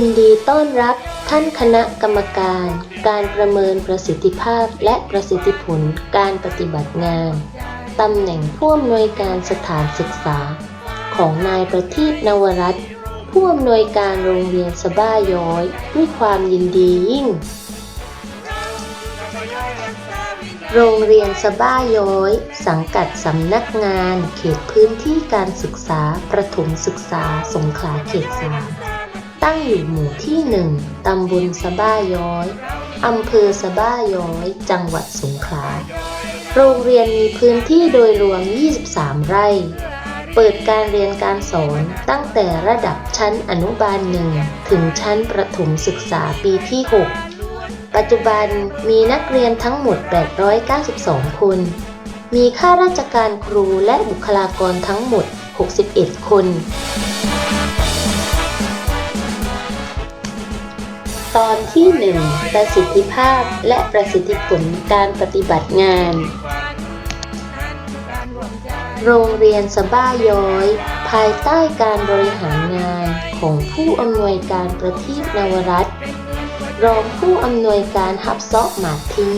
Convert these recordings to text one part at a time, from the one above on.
ยินดีต้อนรับท่านคณะกรรมการ การประเมินประสิทธิภาพและประสิทธิผลการปฏิบัติงาน ตำแหน่งผู้อำนวยการสถานศึกษา ของนายประทีปนวรัตน์ผู้อำนวยการโรงเรียนสบ้าย้อย ด้วยความยินดียิ่ง โรงเรียนสบ้าย้อย สังกัดสำนักงาน เขตพื้นที่การศึกษาประถมศึกษาสงขลาเขตสาม ตั้งอยู่หมู่ที่หนึ่งตำบลสะบ้าย้อยอำเภอสะบ้าย้อย จังหวัดสงขลา โรงเรียนมีพื้นที่โดยรวม 23 ไร่ เปิดการเรียนการสอนตั้งแต่ระดับชั้นอนุบาลหนึ่งถึงชั้นประถมศึกษาปีที่ 6 ปัจจุบันมีนักเรียนทั้งหมด 892 คน มีข้าราชการครูและบุคลากรทั้งหมด 61 คน ตอนที่ 1 ประสิทธิภาพและประสิทธิผลการปฏิบัติงาน โรงเรียนสบ้าย้อย ภายใต้การบริหารงานของผู้อำนวยการประทีปนวรัตน์รองผู้อำนวยการฮับเซาะหมาทิ้ง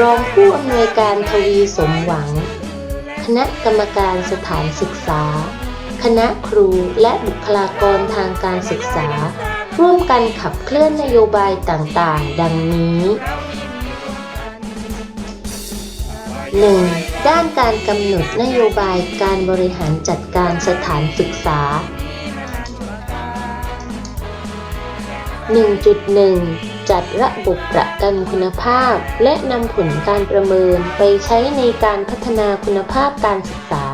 รองผู้อำนวยการทวีสมหวัง คณะกรรมการสถานศึกษา คณะครูและบุคลากรทางการศึกษา ร่วมกันขับเคลื่อนนโยบายต่างๆ ดังนี้ 1. ด้านการกำหนดนโยบายการบริหารจัดการสถานศึกษา 1.1 จัดระบบประกันคุณภาพ และนำผลการประเมินไปใช้ในการพัฒนาคุณภาพการศึกษา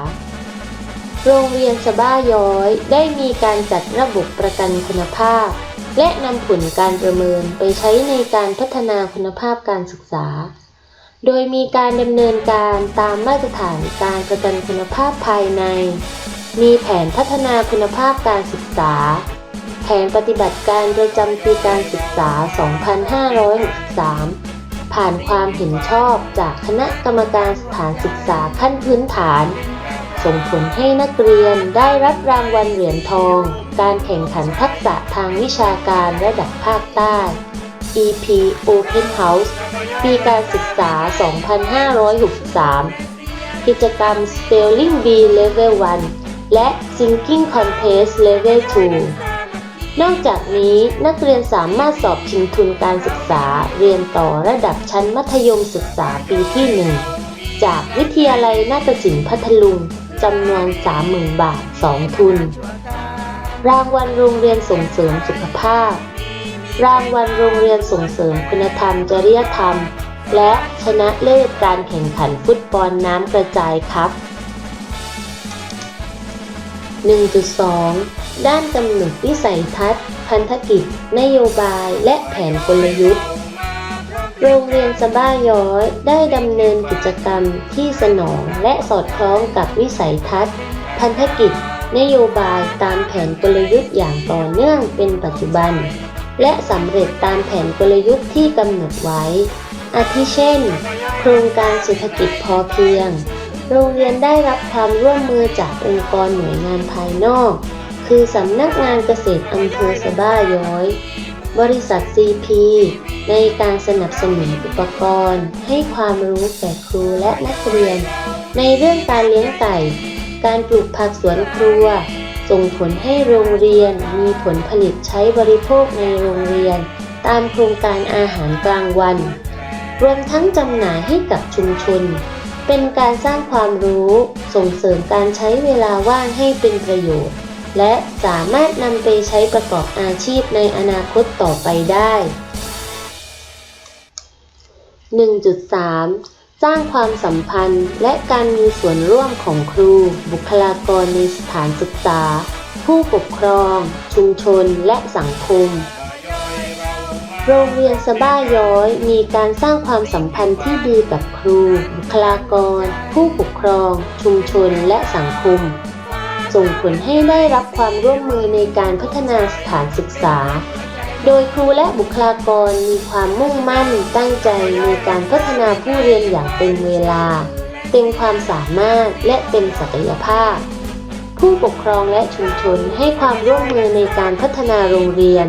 โรงเรียนสะบ้าย้อยได้มีการจัดระบบประกันคุณภาพ และนำผลการประเมินไปใช้ในการพัฒนาคุณภาพการศึกษา โดยมีการดำเนินการตามมาตรฐานการประกันคุณภาพภายใน มีแผนพัฒนาคุณภาพการศึกษา แผนปฏิบัติการประจำปีการศึกษา 2563 ผ่านความเห็นชอบจากคณะกรรมการสถานศึกษาขั้นพื้นฐาน ส่งผลให้นักเรียนได้รับรางวัลเหรียญทอง การแข่งขันทักษะทางวิชาการระดับภาคใต้ EP Open House ปีการศึกษา 2563 กิจกรรม Spelling Bee Level 1 และ Thinking Contest Level 2 นอกจากนี้นักเรียนสามารถสอบชิงทุนการศึกษาเรียนต่อระดับชั้นมัธยมศึกษาปีที่ 1 จากวิทยาลัยนาฏศิลป์พัทลุง จำนวน 30,000 บาท 2 ทุน รางวัลโรงเรียนส่งเสริมสุขภาพ รางวัลโรงเรียนส่งเสริมคุณธรรมจริยธรรม และชนะเลิศการแข่งขันฟุตบอลน้ำกระจายครับ 1.2 ด้านกำหนดวิสัยทัศน์ พันธกิจ นโยบาย และแผนกลยุทธ์ โรงเรียนสบ้าย้อยได้ดำเนินกิจกรรมที่สนองและสอดคล้องกับวิสัยทัศน์ พันธกิจ นโยบายตามแผนกลยุทธ์อย่างต่อเนื่องเป็นปัจจุบัน และสำเร็จตามแผนกลยุทธ์ที่กำหนดไว้ อาทิเช่น โครงการเศรษฐกิจพอเพียง โรงเรียนได้รับความร่วมมือจากองค์กรหน่วยงานภายนอก คือสำนักงานเกษตรอำเภอสะบ้าย้อย บริษัท CP ในการสนับสนุนอุปกรณ์ ให้ความรู้แก่ครูและนักเรียน ในเรื่องการเลี้ยงไก่ การปลูกผักสวนครัว ส่งผลให้โรงเรียนมีผลผลิตใช้บริโภคในโรงเรียน ตามโครงการอาหารกลางวัน รวมทั้งจำหน่ายให้กับชุมชนเป็นการสร้างความรู้ส่งเสริมการใช้เวลาว่างให้เป็นประโยชน์ และสามารถนำไปใช้ประกอบอาชีพในอนาคตต่อไปได้ 1.3 สร้างความสัมพันธ์และการมีส่วนร่วมของครู บุคลากรในสถานศึกษา ผู้ปกครอง ชุมชน และสังคม โรงเรียนสบ้าย้อย มีการสร้างความสัมพันธ์ที่ดีกับครู บุคลากร ผู้ปกครอง ชุมชน และสังคม ส่งผลให้ได้รับความร่วมมือในการพัฒนาสถานศึกษา โดยครูและบุคลากรมีความมุ่งมั่นตั้งใจในการพัฒนาผู้เรียนอย่างเต็มเวลา เต็มความสามารถและเต็มศักยภาพผผู้ปกครองและชุมชนให้ความร่วมมือในการพัฒนาโรงเรียน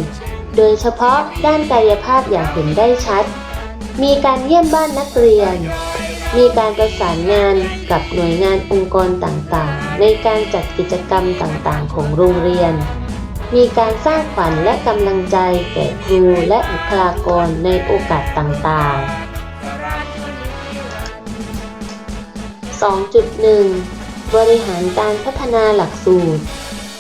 โดยเฉพาะด้านกายภาพอย่างเห็นได้ชัด มีการเยี่ยมบ้านนักเรียน มีการประสานงานกับหน่วยงานองค์กรต่างๆ ในการจัดกิจกรรมต่างๆ ของโรงเรียน มีการสร้างขวัญและกำลังใจแก่ครูและบุคลากรในโอกาสต่างๆ 2.1 บริหารการพัฒนาหลักสูตร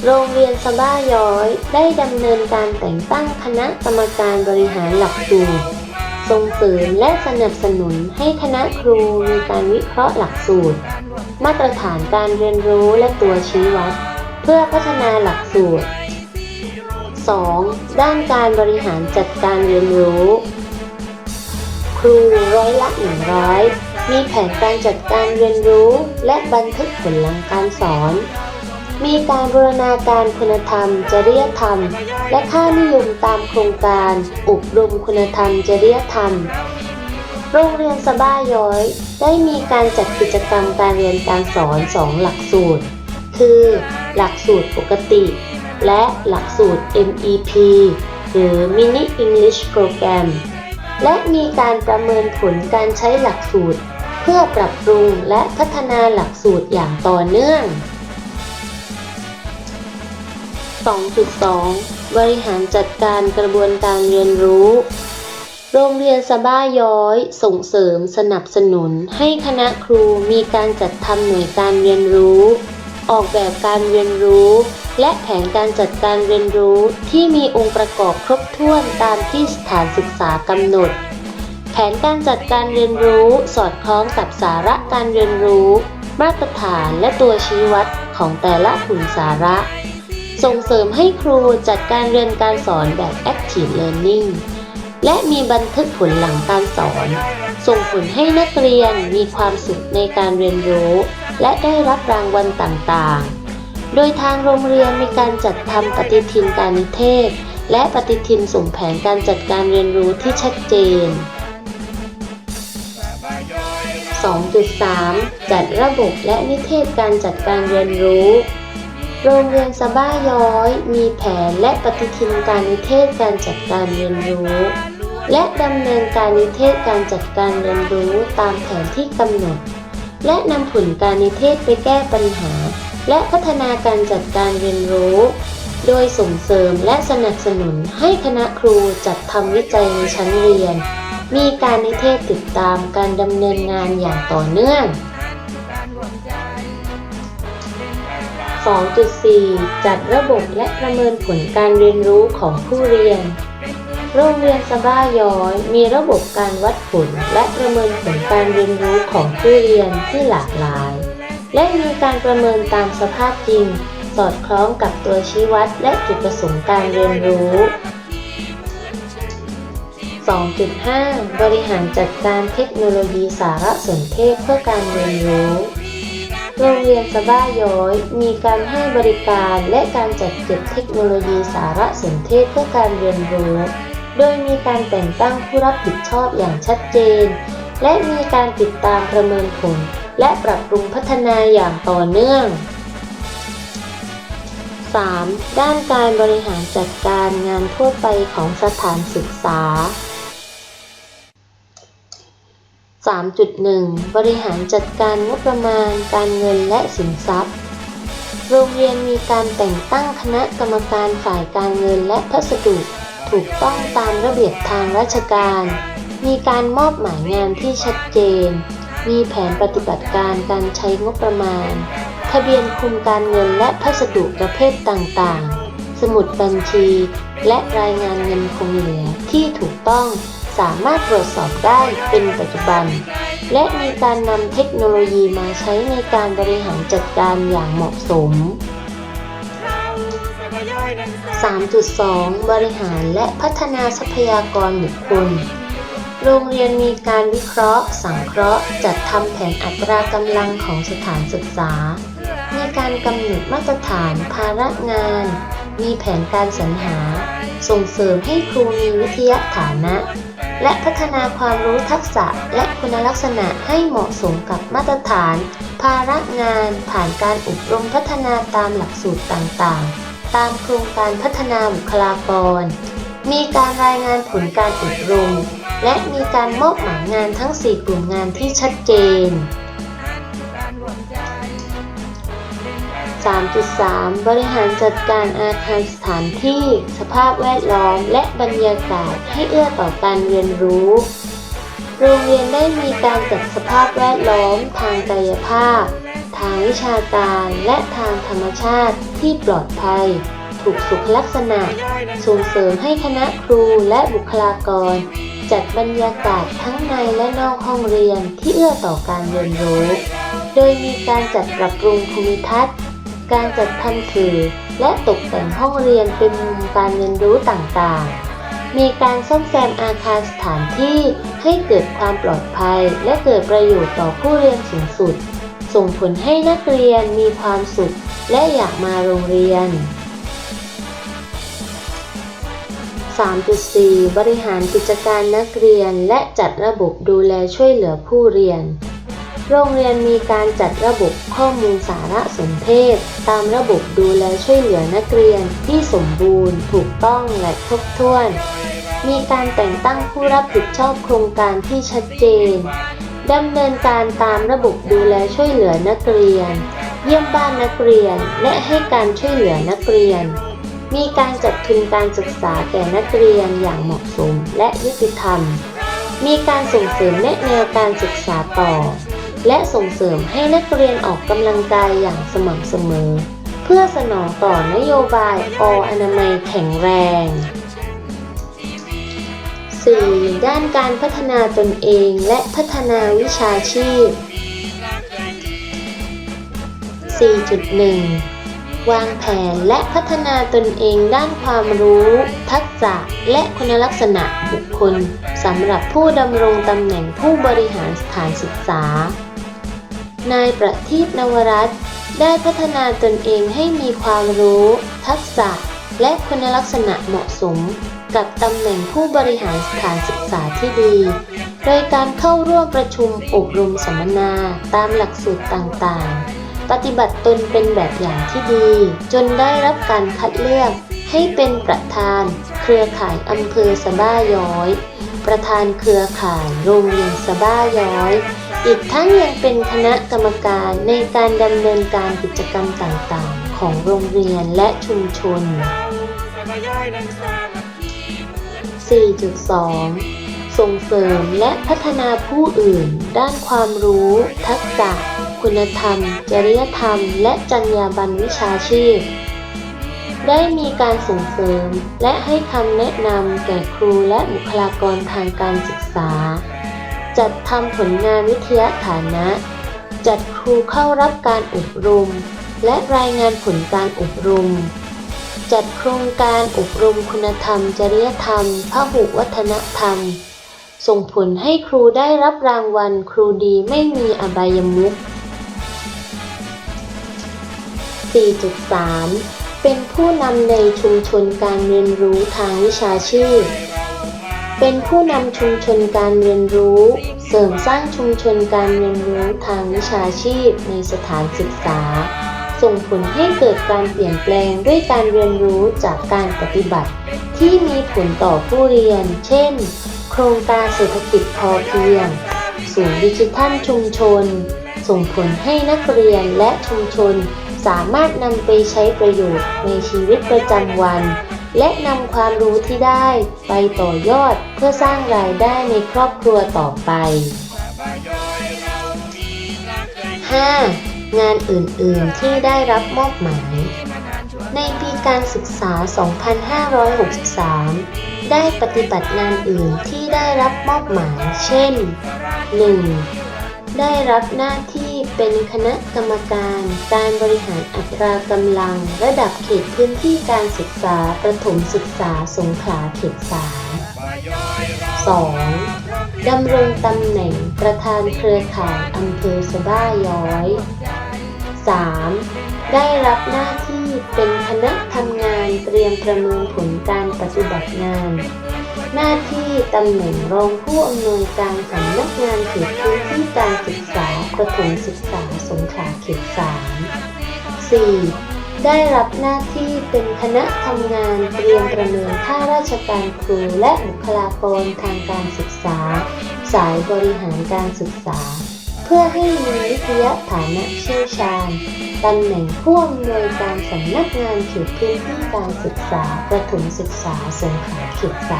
โรงเรียนสบ้าย้อย ได้ดำเนินการแต่งตั้งคณะกรรมการบริหารหลักสูตร ส่งเสริมและสนับสนุนให้คณะครูมีการวิเคราะห์หลักสูตร มาตรฐานการเรียนรู้และตัวชี้วัด เพื่อพัฒนาหลักสูตร 2. ด้านการบริหารจัดการเรียนรู้ ครูร้อยละ100มีแผนการจัดการเรียนรู้ และบันทึกผลลังการสอน มีการบูรณาการคุณธรรม จริยธรรม และค่านิยมตามโครงการ อบรมคุณธรรม จริยธรรม โรงเรียนสบ้าย้อย ได้มีการจัดกิจกรรมการเรียนการสอนสองหลักสูตร คือ หลักสูตรปกติ และหลักสูตร MEP หรือ Mini English Program และมีการประเมินผลการใช้หลักสูตร เพื่อปรับปรุงและพัฒนาหลักสูตรอย่างต่อเนื่อง 2.2 บริหารจัดการกระบวนการเรียนรู้ โรงเรียนสบ้าย้อย ส่งเสริมสนับสนุน ให้คณะครูมีการจัดทำหน่วยการเรียนรู้ ออกแบบการเรียนรู้ และแผนการจัดการเรียนรู้ที่มีองค์ประกอบครบถ้วนตามที่สถานศึกษากำหนด แผนการจัดการเรียนรู้สอดคล้องกับสาระการเรียนรู้ มาตรฐานและตัวชี้วัดของแต่ละกลุ่มสาระ ส่งเสริมให้ครูจัดการเรียนการสอนแบบ Active Learning และมีบันทึกผลหลังการสอน ส่งผลให้นักเรียนมีความสุขในการเรียนรู้ และได้รับรางวัลต่างๆ โดยทางโรงเรียนมีการจัดทำปฏิทินการนิเทศ และปฏิทินส่งแผนการจัดการเรียนรู้ที่ชัดเจน 2.3 จัดระบบและนิเทศการจัดการเรียนรู้ โรงเรียนสบ้าย้อย มีแผนและปฏิทินการนิเทศการจัดการเรียนรู้ และดำเนินการนิเทศการจัดการเรียนรู้ตามแผนที่กำหนด และนำผลการนิเทศไปแก้ปัญหา และพัฒนาการจัดการเรียนรู้ โดยส่งเสริมและสนับสนุนให้คณะครูจัดทำวิจัยในชั้นเรียน มีการนิเทศติดตามการดำเนินงานอย่างต่อเนื่อง 2.4 จัดระบบและประเมินผลการเรียนรู้ของผู้เรียน โรงเรียนสบ้าย้อยมีระบบการวัดผลและประเมินผลการเรียนรู้ของผู้เรียนที่หลากหลาย และมีการประเมินตามสภาพจริง สอดคล้องกับตัวชี้วัดและจุดประสงค์การเรียนรู้ 2.5 บริหารจัดการเทคโนโลยีสารสนเทศเพื่อการเรียนรู้ โรงเรียนสบ้าย้อยมีการให้บริการและการจัดเก็บเทคโนโลยีสารสนเทศเพื่อการเรียนรู้ โดยมีการแต่งตั้งผู้รับผิดชอบอย่างชัดเจน และมีการติดตามประเมินผล และปรับปรุงพัฒนาอย่างต่อเนื่อง 3. ด้านการบริหารจัดการงานทั่วไปของสถานศึกษา 3.1 บริหารจัดการงบประมาณ การเงินและสินทรัพย์ โรงเรียนมีการแต่งตั้งคณะกรรมการฝ่ายการเงินและพัสดุ ถูกต้องตามระเบียบทางราชการ มีการมอบหมายงานที่ชัดเจน มีแผนปฏิบัติการการใช้งบประมาณ ทะเบียนคุมการเงินและพัสดุประเภทต่างๆ สมุดบัญชี และรายงานเงินคงเหลือที่ถูกต้อง สามารถตรวจสอบได้เป็นปัจจุบัน และมีการนำเทคโนโลยีมาใช้ในการบริหารจัดการอย่างเหมาะสม 3.2 บริหารและพัฒนาทรัพยากรบุคคล โรงเรียนมีการวิเคราะห์ สังเคราะห์ จัดทำแผนอัตรากำลังของสถานศึกษามีการกำหนดมาตรฐานภาระงาน มีแผนการสรรหา ส่งเสริมให้ครูมีวิทยาฐานะ และพัฒนาความรู้ทักษะและคุณลักษณะให้เหมาะสมกับมาตรฐาน ภาระงาน ผ่านการอบรมพัฒนาตามหลักสูตรต่างๆ ตามโครงการพัฒนาบุคลากร มีการรายงานผลการอบรม และมีการมอบหมายงานทั้ง 4 กลุ่มงานที่ชัดเจน 3.3 บริหารจัดการอาคารสถานที่ สภาพแวดล้อม และบรรยากาศให้เอื้อต่อการเรียนรู้ โรงเรียนได้มีการจัดสภาพแวดล้อมทางกายภาพ ทางวิชาการและทางธรรมชาติที่ปลอดภัย ถูกสุขลักษณะ ส่งเสริมให้คณะครูและบุคลากร จัดบรรยากาศทั้งในและนอกห้องเรียนที่เอื้อต่อการเรียนรู้ โดยมีการจัดปรับปรุงภูมิทัศน์ การจัดทำสื่อและตกแต่งห้องเรียนเป็นมุมการเรียนรู้ต่างๆ มีการซ่อมแซมอาคารสถานที่ให้เกิดความปลอดภัยและเกิดประโยชน์ต่อผู้เรียนสูงสุด ส่งผลให้นักเรียนมีความสุขและอยากมาโรงเรียน 3.4 บริหารกิจการนักเรียนและจัดระบบดูแลช่วยเหลือผู้เรียน โรงเรียนมีการจัดระบบข้อมูลสารสนเทศ ตามระบบดูแลช่วยเหลือนักเรียนที่สมบูรณ์ ถูกต้องและครบถ้วน มีการแต่งตั้งผู้รับผิดชอบโครงการที่ชัดเจนดำเนินการตามระบบดูแลช่วยเหลือนักเรียน เยี่ยมบ้านนักเรียนและให้การช่วยเหลือนักเรียน มีการจัดทุนการศึกษาแก่นักเรียนอย่างเหมาะสมและยุติธรรม มีการส่งเสริมแนะแนวการศึกษาต่อ และส่งเสริมให้นักเรียนออกกำลังกายอย่างสม่ำเสมอ เพื่อสนองต่อนโยบายออนามัยแข็งแรง 4. ด้านการพัฒนาตนเองและพัฒนาวิชาชีพ 4.1 วางแผนและพัฒนาตนเองด้านความรู้ ทักษะ และคุณลักษณะบุคคลสำหรับผู้ดำรงตำแหน่งผู้บริหารสถานศึกษา นายประทีปนวรัตน์ได้พัฒนาตนเองให้มีความรู้ ทักษะ และคุณลักษณะเหมาะสม กับตำแหน่งผู้บริหารสถานศึกษาที่ดี โดยการเข้าร่วมประชุมอบรมสัมมนาตามหลักสูตรต่างๆ ปฏิบัติตนเป็นแบบอย่างที่ดี จนได้รับการคัดเลือกให้เป็นประธาน เครือข่ายอำเภอสะบ้าย้อย ประธานเครือข่ายโรงเรียนสะบ้าย้อย อีกทั้งยังเป็นคณะกรรมการในการดำเนินการกิจกรรมต่างๆ ของโรงเรียนและชุมชน 4.2 ส่งเสริมและพัฒนาผู้อื่น ด้านความรู้ ทักษะ คุณธรรม จริยธรรม และจรรยาบรรณวิชาชีพ ได้มีการส่งเสริม และให้คำแนะนำแก่ครูและบุคลากรทางการศึกษา จัดทำผลงานวิทยาฐานะ จัดครูเข้ารับการอบรม และรายงานผลการอบรม จัดโครงการอบรมคุณธรรม จริยธรรมพหุวัฒนธรรม ส่งผลให้ครูได้รับรางวัลครูดีไม่มีอบายมุข 4.3 เป็นผู้นำในชุมชนการเรียนรู้ทางวิชาชีพ เป็นผู้นำชุมชนการเรียนรู้ เสริมสร้างชุมชนการเรียนรู้ทางวิชาชีพในสถานศึกษา ส่งผลให้เกิดการเปลี่ยนแปลงด้วยการเรียนรู้จากการปฏิบัติ ที่มีผลต่อผู้เรียน เช่น โครงการเศรษฐกิจพอเพียง ศูนย์ดิจิทัลชุมชน ส่งผลให้นักเรียนและชุมชนสามารถนำไปใช้ประโยชน์ในชีวิตประจำวัน และนำความรู้ที่ได้ไปต่อยอดเพื่อสร้างรายได้ในครอบครัวต่อไป 5. งานอื่นๆที่ได้รับมอบหมาย ในปีการศึกษา 2563 ได้ปฏิบัติงานอื่นที่ได้รับมอบหมาย เช่น 1. ได้รับหน้าที่ เป็นคณะกรรมการการบริหารอัตรากำลัง ระดับเขตพื้นที่การศึกษาประถมศึกษาสงขลาเขต3 2. ดำรงตำแหน่งประธานเครือข่ายอำเภอสะบ้าย้อย 3. ได้รับหน้าที่เป็นคณะทำงานเตรียมประเมินผลการปฏิบัติงาน หน้าที่ตำแหน่งรองผู้อำนวยการสำนักงานเขตพื้นที่การศึกษา ประถมศึกษาสงขลาเขต3 4. ได้รับหน้าที่เป็นคณะทำงานเตรียมประเมินค่าราชการครูและบุคลากรทางการศึกษา สายบริหารการศึกษา เพื่อให้มีวิทยาฐานะเชี่ยวชาญตำแหน่งผู้อำนวยการสำนักงานเขตพื้นที่การศึกษาประถมศึกษาสงขลาเขต3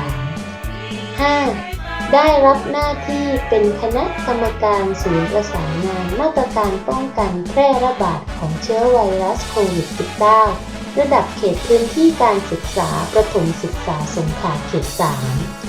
5. ได้รับหน้าที่เป็นคณะกรรมการศูนย์ประสานงานมาตรการป้องกันแพร่ระบาดของเชื้อไวรัสโควิด -19 ระดับเขตพื้นที่การศึกษาประถมศึกษาสงขลาเขต 3